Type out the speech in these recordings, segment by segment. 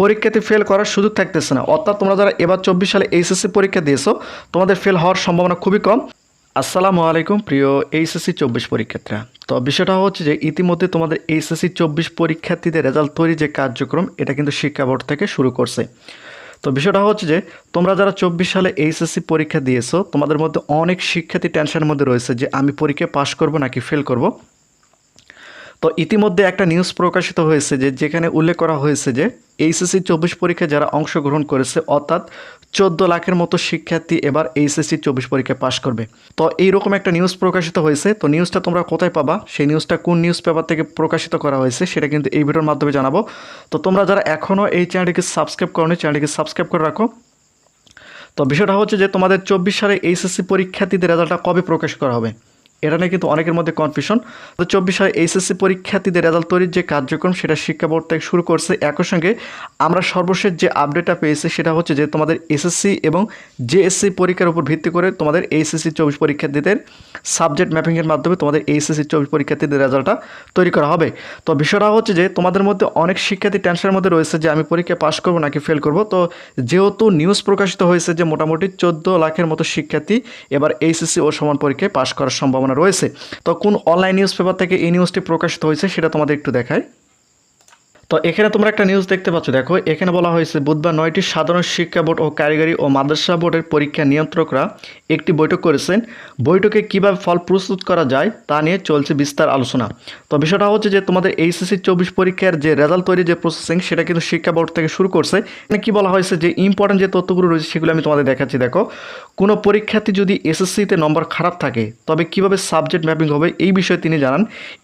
পরীক্ষাতে ফেল করার সুযোগ থাকতেছে না। অর্থাৎ তোমরা যারা এবার চব্বিশ সালে এইচএসসি পরীক্ষা দিয়েছ, তোমাদের ফেল হওয়ার সম্ভাবনা খুবই কম। আসসালামু আলাইকুম, প্রিয় এইচএসসি চব্বিশ পরীক্ষার্থীরা। তো বিষয়টা হচ্ছে যে, ইতিমধ্যে তোমাদের এইচএসসি চব্বিশ পরীক্ষার্থীদের রেজাল্ট তৈরি যে কার্যক্রম, এটা কিন্তু শিক্ষা বোর্ড থেকে শুরু করছে। তো বিষয়টা হচ্ছে যে, তোমরা যারা চব্বিশ সালে এইচএসসি পরীক্ষা দিয়েছ, তোমাদের মধ্যে অনেক শিক্ষার্থী টেনশনের মধ্যে রয়েছে যে, আমি পরীক্ষায় পাশ করব নাকি ফেল করব। তো ইতিমধ্যে একটা নিউজ প্রকাশিত হয়েছে যে, যেখানে উল্লেখ করা হয়েছে যে এইচএসসি চব্বিশ পরীক্ষায় যারা অংশগ্রহণ করেছে, অর্থাৎ চোদ্দ লাখের মতো শিক্ষার্থী এবার এইচএসসি চব্বিশ পরীক্ষায় পাশ করবে। তো এইরকম একটা নিউজ প্রকাশিত হয়েছে। তো নিউজটা তোমরা কোথায় পাবা? সেই নিউজটা কোন নিউজ পেপার থেকে প্রকাশিত করা হয়েছে, সেটা কিন্তু এই ভিডিওর মাধ্যমে জানাব। তো তোমরা যারা এখনও এই চ্যানেলটিকে সাবস্ক্রাইব করনি চ্যানেলটিকে সাবস্ক্রাইব করে রাখো। তো বিষয়টা হচ্ছে যে তোমাদের চব্বিশ সালে এইচএসসি পরীক্ষার্থীদের রেজাল্টটা কবে প্রকাশ করা হবে? এটা নিয়ে কিন্তু অনেকের মধ্যে কনফিউশন তো চব্বিশ সালে এইচএসসি পরীক্ষার্থীদের রেজাল্ট তৈরির যে কার্যক্রম, সেটা শিক্ষা বোর্ড থেকে শুরু করছে। একই সঙ্গে আমরা সর্বশেষ যে আপডেটটা পেয়েছি, সেটা হচ্ছে যে তোমাদের এসএসসি এবং জেএসসি পরীক্ষার উপর ভিত্তি করে তোমাদের এইচএসসি চব্বিশ পরীক্ষার্থীদের সাবজেক্ট ম্যাপিংয়ের মাধ্যমে তোমাদের এইচএসসি চব্বিশ পরীক্ষার্থীদের রেজাল্টটা তৈরি করা হবে। তো বিষয়টা হচ্ছে যে তোমাদের মধ্যে অনেক শিক্ষার্থী টেনশনের মধ্যে রয়েছে যে আমি পরীক্ষায় পাশ করব নাকি ফেল করব। তো যেহেতু নিউজ প্রকাশিত হয়েছে যে মোটামুটি চোদ্দ লাখের মতো শিক্ষার্থী এবার এইচএসসি ও সমান পরীক্ষায় পাশ করার সম্ভাবনা রয়েছে। তো কোন অনলাইন নিউজ পেপার থেকে এই নিউজটি প্রকাশিত হয়েছে সেটা তোমাদের একটু দেখায় তো এখানে তোমরা একটা নিউজ দেখতে পাচ্ছ। দেখো, এখানে বলা হয়েছে, বুধবার নয়টি সাধারণ শিক্ষা বোর্ড ও কারিগরি ও মাদ্রাসা বোর্ডের পরীক্ষা নিয়ন্ত্রকরা একটি বৈঠক করেছেন। বৈঠকে কীভাবে ফল প্রস্তুত করা যায় তা নিয়ে চলছে বিস্তার আলোচনা। তো বিষয়টা হচ্ছে যে, তোমাদের এইচএসসি চব্বিশ পরীক্ষার যে রেজাল্ট তৈরি, যে প্রসেসিং সেটা কিন্তু শিক্ষা বোর্ড থেকে শুরু করছে। এখানে কি বলা হয়েছে যে ইম্পর্টেন্ট যে তথ্যগুলো রয়েছে, সেগুলো আমি তোমাদের দেখাচ্ছি। দেখো, কোনো পরীক্ষার্থী যদি এসএসসিতে নম্বর খারাপ থাকে, তবে কীভাবে সাবজেক্ট ম্যাপিং হবে, এই বিষয়ে তিনি জানান।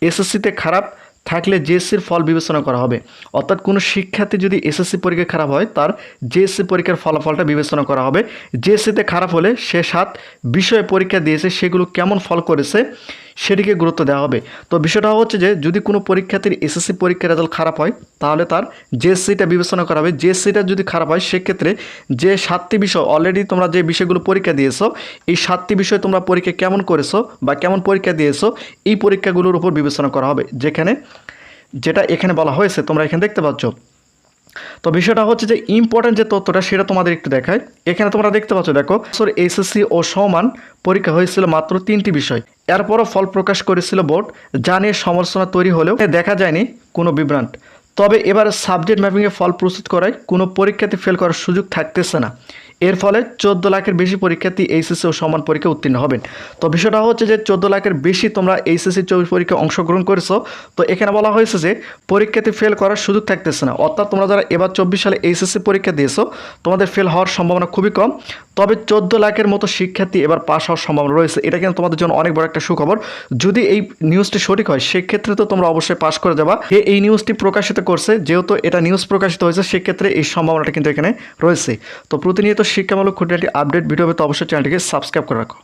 এসএসসিতে খারাপ থাকলে জেএসসির ফল বিবেচনা করা হবে। অর্থাৎ কোনো শিক্ষার্থী যদি এসএসসি পরীক্ষা খারাপ হয়, তার জেএসসি পরীক্ষার ফলাফলটা বিবেচনা করা হবে। জেএসসিতে খারাপ হলে সে সাত বিষয়ে পরীক্ষা দিয়েছে, সেগুলো কেমন ফল করেছে সেদিকে গুরুত্ব দেওয়া হবে। তো বিষয়টা হচ্ছে যে, যদি কোনো পরীক্ষার্থীর এসএসসি পরীক্ষার রেজাল্ট খারাপ হয়, তাহলে তার জেএসসিটা বিবেচনা করা হবে। জেএসসিটা যদি খারাপ হয়, সেক্ষেত্রে যে সাতটি বিষয় অলরেডি তোমরা যে বিষয়গুলো পরীক্ষা দিয়েছ, এই সাতটি বিষয় তোমরা পরীক্ষা কেমন করেছ বা কেমন পরীক্ষা দিয়েছ, এই পরীক্ষাগুলোর উপর বিবেচনা করা হবে। যেখানে যেটা এখানে বলা হয়েছে, তোমরা এখানে দেখতে পাচ্ছ। তো বিষয়টা হচ্ছে যে ইম্পর্টেন্ট যে তথ্যটা সেটা তোমাদের একটু দেখায় এখানে তোমরা দেখতে পাচ্ছ, দেখো, বছর এসএসসি ও সমান পরীক্ষা হয়েছিল মাত্র তিনটি বিষয়। এরপরও ফল প্রকাশ করেছিল বোর্ড, যা নিয়ে সমালোচনা তৈরি হলেও দেখা যায়নি কোনো বিভ্রান্ত। তবে এবার সাবজেক্ট ম্যাপিংয়ে ফল প্রস্তুত করায় কোনো পরীক্ষাতে ফেল করার সুযোগ থাকতেছে না। এর ফলে চোদ্দ লাখের বেশি পরীক্ষার্থী এইচএসসি ও সমান পরীক্ষা উত্তীর্ণ হবেন। তো বিষয়টা হচ্ছে যে চোদ্দ লাখের বেশি তোমরা এইচএসসি চব্বিশ পরীক্ষায় অংশগ্রহণ করেছ, তো এখানে বলা হয়েছে যে পরীক্ষাতে ফেল করার সুযোগ থাকতেছে না। অর্থাৎ তোমরা যারা এবার চব্বিশ সালে এইচএসসি পরীক্ষা দিয়েছ, তোমাদের ফেল হওয়ার সম্ভাবনা খুবই কম। তবে চোদ্দ লাখের মতো শিক্ষার্থী এবার পাস হওয়ার সম্ভাবনা রয়েছে। এটা কিন্তু তোমাদের জন্য অনেক বড় একটা সুখবর। যদি এই নিউজটি সঠিক হয়, সেক্ষেত্রে তো তোমরা অবশ্যই পাস করে যাবা। এই নিউজটি প্রকাশিত করছে, যেহেতু এটা নিউজ প্রকাশিত হয়েছে, সেক্ষেত্রে এই সম্ভাবনাটা কিন্তু এখানে রয়েছে। তো প্রতিনিয়ত শিক্ষামূলক খুঁটিনাটি আপডেট ভিডিও হবে পেতে অবশ্যই চ্যানেলটিকে সাবস্ক্রাইব করে রাখো।